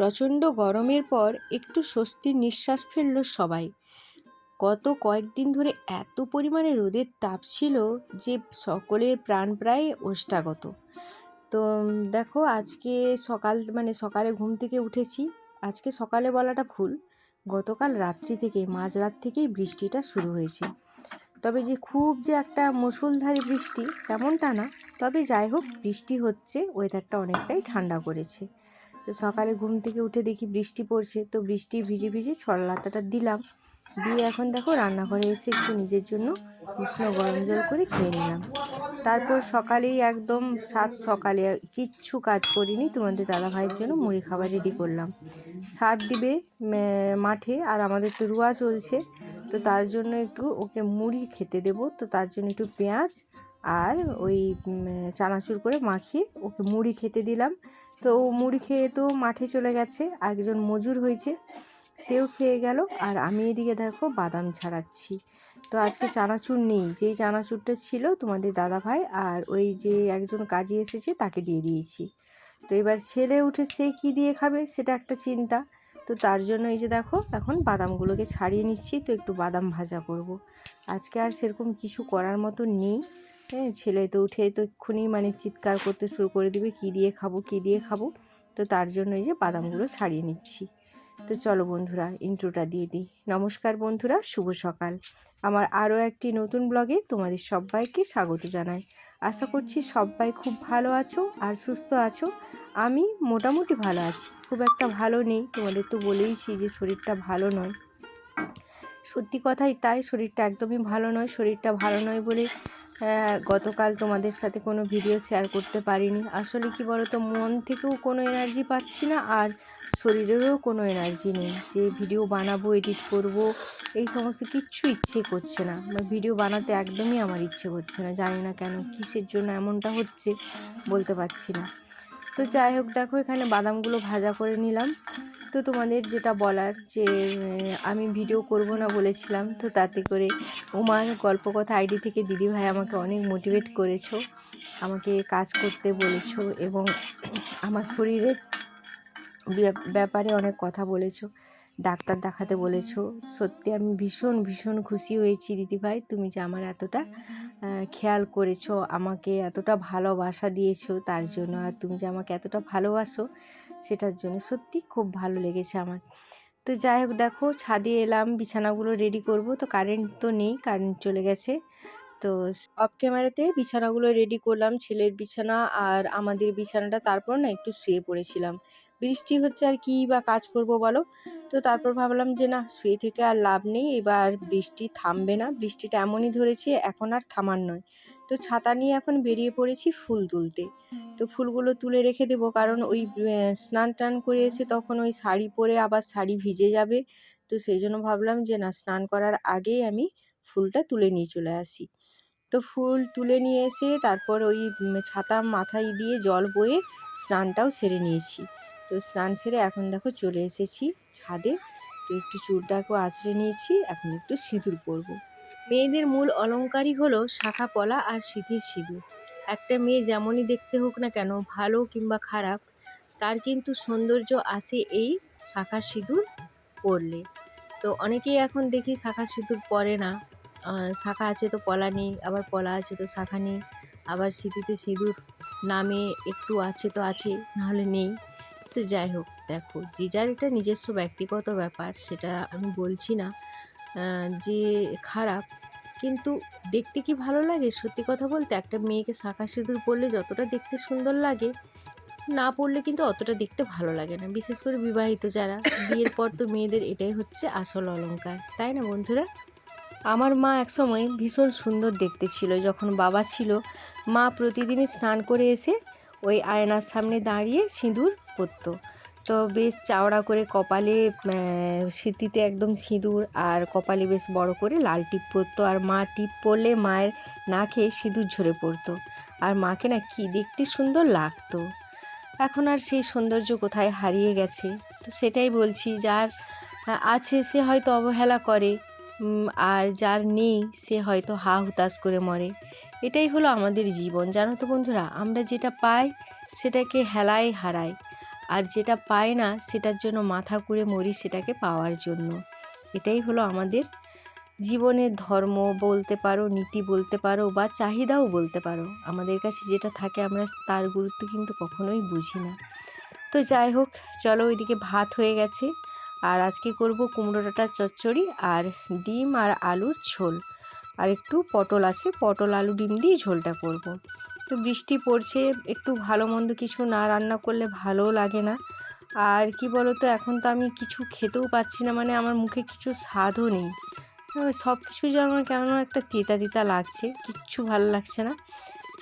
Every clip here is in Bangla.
প্রচণ্ড গরমের পর একটু স্বস্তির নিঃশ্বাস ফেলল সবাই। গত কয়েকদিন ধরে এত পরিমাণে রোদের তাপ ছিল যে সকলের প্রাণ প্রায় ওষ্ঠাগত তো দেখো আজকে সকাল মানে সকালে ঘুম থেকে উঠেছি। আজকে সকালে বলাটা ভুল। গতকাল রাত্রি থেকে, মাঝরাত থেকেই বৃষ্টিটা শুরু হয়েছে। তবে যে খুব যে একটা মুষলধারে বৃষ্টি তেমনটা না। তবে যাই হোক, বৃষ্টি হচ্ছে ওয়েদারটা অনেকটাই ঠান্ডা করেছে। তো সকালে ঘুম থেকে উঠে দেখি বৃষ্টি পড়ছে। তো বৃষ্টি ভিজে ভিজে ছড়লাতাটা দিলাম। দিয়ে এখন দেখো রান্নাঘরে এসে একটু নিজের জন্য উষ্ণ গরম জল করে খেয়ে নিলাম। তারপর সকালেই একদম সাত সকালে কিচ্ছু কাজ করিনি। তোমাদের দাদা ভাইয়ের জন্য মুড়ি খাবার রেডি করলাম। সার দিবে মাঠে আর আমাদের তো রুয়া চলছে। তো তার জন্য একটু ওকে মুড়ি খেতে দেব। তো তার জন্য একটু পেঁয়াজ আর ওই চানাচুর করে মাখিয়ে ওকে মুড়ি খেতে দিলাম। তো ও মুড়ি খেয়ে তো মাঠে চলে গেছে, একজন মজুর হয়েছে, সেও খেয়ে গেল। আর আমি এদিকে দেখো বাদাম ছাড়াচ্ছি। তো আজকে চানাচুর নেই, যেই চানাচুরটা ছিল তোমাদের দাদা ভাই আর ওই যে একজন কাজে এসেছে তাকে দিয়ে দিয়েছি। তো এবার ছেলে উঠে সে কি দিয়ে খাবে সেটা একটা চিন্তা। তো তার জন্য এই যে দেখো এখন বাদামগুলোকে ছাড়িয়ে নিচ্ছি, তো একটু বাদাম ভাজা করব। আজকে আর সেরকম কিছু করার মতো নেই। হ্যাঁ ছেলে তো উঠে তো এক্ষুনি মানে চিৎকার করতে শুরু করে দিবে, কি দিয়ে খাব, কি দিয়ে খাব? তো তার জন্য এই যে বাদামগুলো ছাড়িয়ে নিচ্ছি। তো চলো বন্ধুরা ইন্ট্রোটা দিয়ে দিই। নমস্কার বন্ধুরা, শুভ সকাল। আমার আরও একটি নতুন ব্লগে তোমাদের সবাইকে স্বাগত জানাই। আশা করছি সবাই খুব ভালো আছো আর সুস্থ আছো। আমি মোটামুটি ভালো আছি। খুব একটা ভালো নেই, তোমাদের তো বলেইছি যে শরীরটা ভালো নয়। সত্যি কথাই তাই, শরীরটা একদমই ভালো নয়, শরীরটা ভালো নয় বলে গতকাল তোমাদের সাথে কোনো ভিডিও শেয়ার করতে পারিনি। আসলে কি বলতো, মন থেকেও কোনো এনার্জি পাচ্ছি না আর শরীরেরও কোনো এনার্জি নেই। যে ভিডিও বানাবো এডিট করব, এই সমস্ত কিচ্ছু ইচ্ছে করছে না। ভিডিও বানাতে একদমই আমার ইচ্ছে করছে না। জানি না কেন, কিসের জন্য এমনটা হচ্ছে বলতে পারছি না। তো যাই হোক, দেখো এখানে বাদামগুলো ভাজা করে নিলাম। তো তোমাদের যেটা বলার যে আমি ভিডিও করব না বলেছিলাম, তো তাতে করে উমার গল্প কথা আইডি থেকে দিদিভাই আমাকে অনেক মোটিভেট করেছ, আমাকে কাজ করতে বলেছ এবং আমার শরীরের ব্যাপারে অনেক কথা বলেছ। ডাক্তার দেখাতে বলেছ। সত্যি আমি ভীষণ ভীষণ খুশি হয়েছি দিদিভাই। তুমি যে আমার এতটা খেয়াল করেছ, আমাকে এতটা ভালোবাসা দিয়েছ, তার জন্য আর তুমি যে আমাকে এতটা ভালোবাসো, সেটার জন্য সত্যি খুব ভালো লেগেছে আমার। তো যাই হোক, দেখো, ছাদে এলাম, বিছানাগুলো রেডি করব। তো কারেন্ট তো নেই কারেন্ট চলে গেছে। তো অফ ক্যামেরাতে বিছানাগুলো রেডি করলাম, ছেলের বিছানা আর আমাদের বিছানাটা তারপর না একটু শুয়ে পড়েছিলাম। বৃষ্টি হচ্ছে আর কী বা কাজ করব বলো? তো তারপর ভাবলাম যে না, শুয়ে থেকে আর লাভ নেই, এবার বৃষ্টি থামবে না। বৃষ্টিটা এমনই ধরেছে, এখন আর থামার নয়। তো ছাতা নিয়ে এখন বেরিয়ে পড়েছি ফুল তুলতে। তো ফুলগুলো তুলে রেখে দেবো, কারণ ওই স্নান টান করে এসে তখন ওই শাড়ি পরে আবার শাড়ি ভিজে যাবে। তো সেই জন্য ভাবলাম যে না, স্নান করার আগেই আমি ফুলটা তুলে নিয়ে চলে আসি। তো ফুল তুলে নিয়ে এসে তারপর ওই ছাতা মাথায় দিয়ে জল বয়ে স্নানটাও সেরে নিয়েছি। তো স্নান সেরে এখন দেখো চলে এসেছি ছাদে। তো একটু চুলটাকেও আছড়ে নিয়েছি, এখন একটু সিঁদুর পরব। মেয়েদের মূল অলঙ্কারই হলো শাখা পলা আর সিঁথির সিঁদুর। একটা মেয়ে যেমনই দেখতে হোক না কেন, ভালো কিংবা খারাপ, তার কিন্তু সৌন্দর্য আসে এই শাখা সিঁদুর পরলে। তো অনেকেই এখন দেখি শাখা সিঁদুর পরে না। শাখা আছে তো পলা নেই, আবার পলা আছে তো শাখা নেই, আবার সিঁথিতে সিঁদুর নামে একটু আছে তো আছে, নাহলে নেই। তো যাই হোক, দেখো, যে যার এটা নিজস্ব ব্যক্তিগত ব্যাপার, সেটা আমি বলছি না যে খারাপ, কিন্তু দেখতে কি ভালো লাগে? সত্যি কথা বলতে, একটা মেয়েকে শাঁখা সিঁদুর পরলে যতটা দেখতে সুন্দর লাগে, না পড়লে কিন্তু অতটা দেখতে ভালো লাগে না। বিশেষ করে বিবাহিত যারা, বিয়ের পর তো মেয়েদের এটাই হচ্ছে আসল অলঙ্কার তাই না বন্ধুরা? আমার মা একসময় ভীষণ সুন্দর দেখতে ছিল। যখন বাবা ছিল, মা প্রতিদিনই স্নান করে এসে ওই আয়নার সামনে দাঁড়িয়ে সিঁদুর পরতো। তো বেশ চাওড়া করে কপালে স্মৃতিতে একদম সিঁদুর আর কপালে বেশ বড় করে লাল টিপ পরতো। আর মা টিপ পরলে মায়ের না খেয়ে সিঁদুর ঝরে পড়তো। আর মাকে না কি দেখতে সুন্দর লাগতো। এখন আর সেই সৌন্দর্য কোথায় হারিয়ে গেছে? তো সেটাই বলছি, যার আছে সে হয়তো অবহেলা করে। আর যার নেই, সে হয়তো হা হুতাশ করে মরে। এটাই হলো আমাদের জীবন, জানো তো বন্ধুরা? আমরা যেটা পাই, সেটাকে হেলায় হারাই আর যেটা পায় না, সেটার জন্য মাথা কুড়ে মরি সেটাকে পাওয়ার জন্য। এটাই হলো আমাদের জীবনের ধর্ম, বলতে পারো, নীতি বলতে পারো, বা চাহিদাও বলতে পারো। আমাদের কাছে যেটা থাকে, আমরা তার গুরুত্ব কিন্তু কখনোই বুঝি না। তো যাই হোক, চলো ওইদিকে ভাত হয়ে গেছে। আর আজকে করব কুমড়ো ডাঁটার চচ্চড়ি আর ডিম আর আলুর ঝোল। আর একটু পটল আছে, পটল, আলু, ডিম দিয়ে ঝোলটা করব। তো বৃষ্টি পড়ছে, একটু ভালো মন্দ কিছু না রান্না করলে ভালোও লাগে না। আর কি বলো তো এখন তো আমি কিছু খেতেও পাচ্ছি না মানে আমার মুখে কিছু স্বাদও নেই। সব কিছু যেন কেন একটা তেতা তিতা লাগছে, কিচ্ছু ভালো লাগছে না।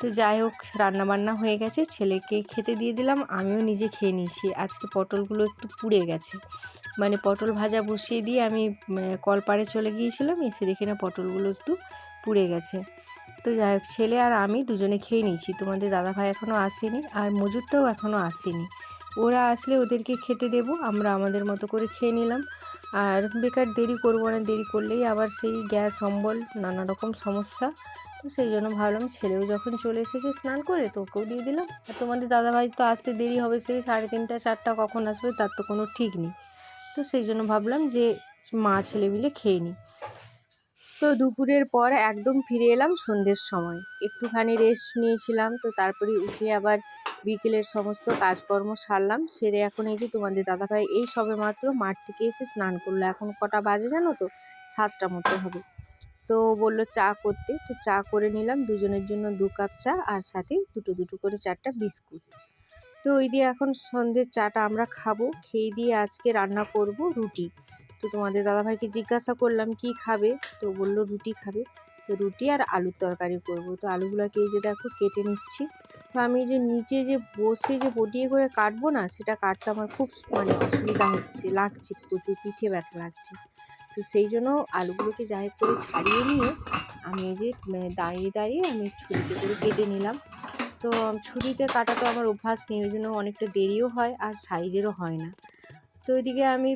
তো যাই হোক, রান্নাবান্না হয়ে গেছে, ছেলেকে খেতে দিয়ে দিলাম, আমিও নিজে খেয়ে নিয়েছি। আজকে পটলগুলো একটু পুড়ে গেছে। মানে পটল ভাজা বসিয়ে দিয়ে আমি কলপাড়ে চলে গিয়েছিলাম, এসে দেখি না পটলগুলো একটু পুড়ে গেছে। তো যাই হোক, ছেলে আর আমি দুজনে খেয়ে নিয়েছি। তোমাদের দাদাভাই এখনও আসেনি আর মজুরটাও এখনও আসেনি। ওরা আসলে ওদেরকে খেতে দেবো, আমরা আমাদের মতো করে খেয়ে নিলাম। আর বেকার দেরি করব না, দেরি করলেই আবার সেই গ্যাস, অম্বল, নানা রকম সমস্যা। তো সেই জন্য ভাবলাম ছেলেও যখন চলে এসেছে স্নান করে তো ওকেও দিয়ে দিলাম। আর তোমাদের দাদাভাই তো আসতে দেরি হবে, সেই সাড়ে তিনটা, চারটা কখন আসবে তার তো কোনো ঠিক নেই। তো সেই জন্য ভাবলাম যে মা ছেলে মিলে খেয়ে নিই। তো দুপুরের পর একদম ফিরে এলাম সন্ধ্যের সময়। একটুখানি রেস্ট নিয়েছিলাম, তো তারপরে উঠে আবার বিকেলের সমস্ত কাজকর্ম সারলাম, সেরে এখন এই যে তোমাদের দাদাভাই এই সবে মাত্র মাঠ থেকে এসে স্নান করল। এখন কটা বাজে জানো তো? সাতটা মতো হবে। তো বলল চা করতে। তো চা করে নিলাম, দুজনের জন্য দু কাপ চা আর সাথে দুটো দুটো করে চারটা বিস্কুট। তো ওই দিয়ে এখন সন্ধ্যের চাটা আমরা খাব, খেয়ে দিয়ে আজকে রান্না করব রুটি। তো তোমাদের দাদাভাইকে জিজ্ঞাসা করলাম, কি খাবে? তো বলল, রুটি খাবে। তো রুটি আর আলুর তরকারি করব। তো আলুগুলোকে এই যে দেখো কেটে নিচ্ছি। তো আমি যে নিচে যে বসে যে বটিয়ে করে কাটবো না, সেটা কাটতে আমার খুব মানে অসুবিধা হচ্ছে, লাগছে প্রচুর পিঠে ব্যথা লাগছে। তো সেই জন্য আলুগুলোকে যাই করে ছাড়িয়ে নিয়ে আমি এই যে দাঁড়িয়ে দাঁড়িয়ে আমি ছুরিতে করে কেটে নিলাম। তো ছুরিতে কাটা তো আমার অভ্যাস নেই, ওই জন্য অনেকটা দেরিও হয় আর সাইজেরও হয় না। তো ওইদিকে আমি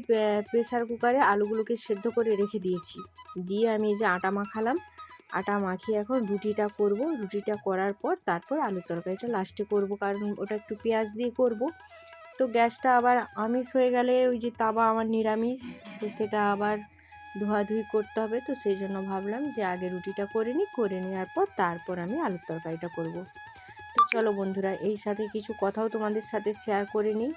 প্রেসার কুকারে আলুগুলোকে সেদ্ধ করে রেখে দিয়েছি। দিয়ে আমি এই যে আটা মাখালাম। আটা মাখিয়ে এখন রুটিটা করব। রুটিটা করার পর তারপর আলুর তরকারিটা লাস্টে করব, কারণ ওটা একটু পেঁয়াজ দিয়ে করব। তো গ্যাসটা আবার আমিষ হয়ে গেলে ওই যে তাবা আমার নিরামিষ, তো সেটা আবার ধোয়াধুয়ি করতে হবে। তো সেই জন্য ভাবলাম যে আগে রুটিটা করে নিই, করে নেওয়ার পর তারপর আমি আলুর তরকারিটা করব। চলো বন্ধুরা, এই সাথে কিছু কথাও তোমাদের সাথে শেয়ার করে নিই।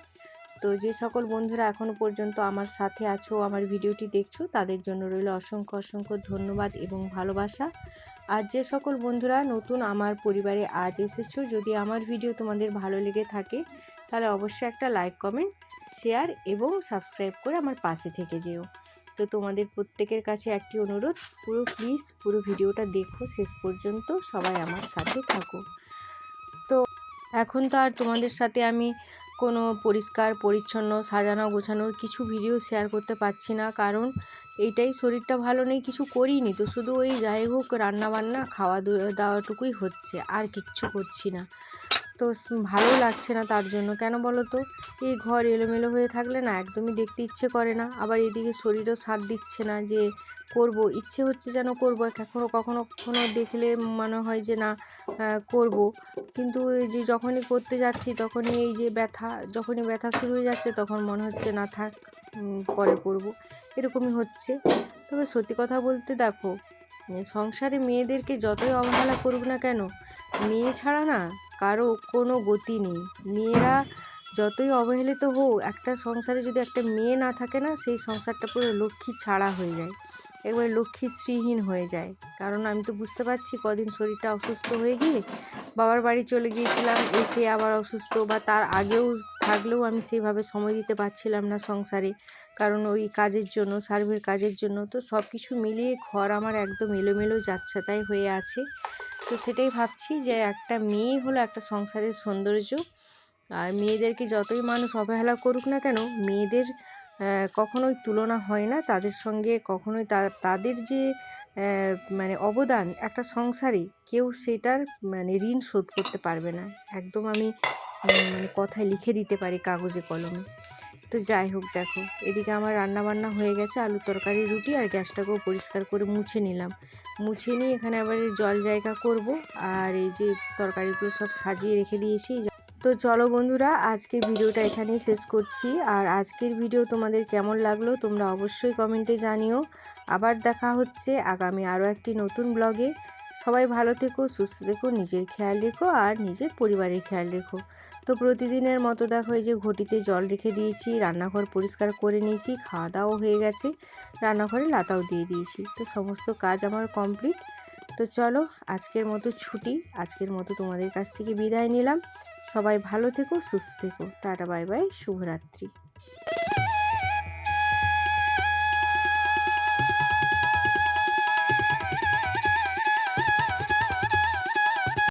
তো যে সকল বন্ধুরা এখনও পর্যন্ত আমার সাথে আছো, আমার ভিডিওটি দেখছ, তাদের জন্য রইল অসংখ্য অসংখ্য ধন্যবাদ এবং ভালোবাসা। আর যে সকল বন্ধুরা নতুন আমার পরিবারে আজ এসেছ, যদি আমার ভিডিও তোমাদের ভালো লেগে থাকে, তাহলে অবশ্যই একটা লাইক কমেন্ট শেয়ার এবং সাবস্ক্রাইব করে আমার পাশে থেকে যেও। তো তোমাদের প্রত্যেকের কাছে একটি অনুরোধ, পুরো প্লিজ পুরো ভিডিওটা দেখো, শেষ পর্যন্ত সবাই আমার সাথে থাকো। এখন তো আর তোমাদের সাথে আমি কোনো পরিষ্কার, পরিচ্ছন্ন, সাজানো, গোছানোর কিছু ভিডিও শেয়ার করতে পারছি না। কারণ এইটাই শরীরটা ভালো নেই, কিছু করিনি। তো শুধু ওই যাই হোক, রান্নাবান্না খাওয়া দাওয়াটুকুই হচ্ছে, আর কিচ্ছু করছি না। তো ভালো লাগছে না তার জন্য। কেন বলো তো? এই ঘর এলোমেলো হয়ে থাকলে না একদমই দেখতে ইচ্ছে করে না। আবার এদিকে শরীরও সাথ দিচ্ছে না যে করব, ইচ্ছে হচ্ছে যেন করব। এখনও কখনো কখনো দেখলে মনে হয় যে না করব। কিন্তু যে যখনই করতে যাচ্ছি, তখনই এই যে ব্যথা, যখনই ব্যথা শুরু হয়ে যাচ্ছে, তখন মনে হচ্ছে, না থাক পরে করব। এরকমই হচ্ছে। তবে সত্যি কথা বলতে দেখো সংসারে মেয়েদেরকে যতই অবহেলা করুক না কেন, মেয়ে ছাড়া না কারও কোনো গতি নেই। মেয়েরা যতই অবহেলিত হোক, একটা সংসারে যদি একটা মেয়ে না থাকে না, সেই সংসারটা পুরো লক্ষ্মী ছাড়া হয়ে যায়। একবার লক্ষ্মী শ্রীহীন হয়ে যায়। কারণ আমি তো বুঝতে পারছি কদিন শরীরটা অসুস্থ হয়ে গিয়ে বাবার বাড়ি চলে গিয়েছিলাম, এসে আবার অসুস্থ বা তার আগেও থাকলেও আমি সেইভাবে সময় দিতে পারছিলাম না সংসারে। কারণ ওই কাজের জন্য, সার্ভের কাজের জন্য তো সব কিছু মিলিয়ে ঘর আমার একদম এলোমেলো যাচ্ছাতাই হয়ে আছে। তো সেটাই ভাবছি যে একটা মেয়ে হলো একটা সংসারের সৌন্দর্য। আর মেয়েদেরকে যতই মানুষ অবহেলা করুক না কেন, মেয়েদের কখনোই তুলনা হয় না। তাদের সঙ্গে কখনোই তাদের যে মানে অবদান, একটা সংসারে কেউ সেটার মানে ঋণ শোধ করতে পারবে না। একদম আমি মানে কথায় লিখে দিতে পারি কাগজে, কলমে। তো যাই হোক, দেখো, এদিকে আমার রান্না বান্না হয়ে গেছে, আলু তরকারি, রুটি, আর গ্যাসটাকেও পরিষ্কার করে মুছে নিলাম। মুছে নিয়ে এখানে আবার জল জায়গা করব, আর এই যে তরকারিগুলো সব সাজিয়ে রেখে দিয়েছি তো চলো বন্ধুরা, আজকের ভিডিওটা এখানেই শেষ করছি। আর আজকের ভিডিও তোমাদের কেমন লাগল তোমরা অবশ্যই কমেন্টে জানিও। আবার দেখা হচ্ছে আগামী আরও একটি নতুন ব্লগে। সবাই ভালো থেকো, সুস্থ থেকো, নিজের খেয়াল রেখো আর নিজের পরিবারের খেয়াল রেখো। তো প্রতিদিনের মতো দেখো এই যে ঘটিতে জল রেখে দিয়েছি, রান্নাঘর পরিষ্কার করে নিয়েছি খাওয়া দাওয়াও হয়ে গেছে, রান্নাঘরে লাতাও দিয়ে দিয়েছি। তো সমস্ত কাজ আমার কমপ্লিট। তো চলো আজকের মতো ছুটি, আজকের মতো তোমাদের কাছ থেকে বিদায় নিলাম। সবাই ভালো থেকো সুস্থ থেকো। টাটা বাই বাই শুভরাত্রি।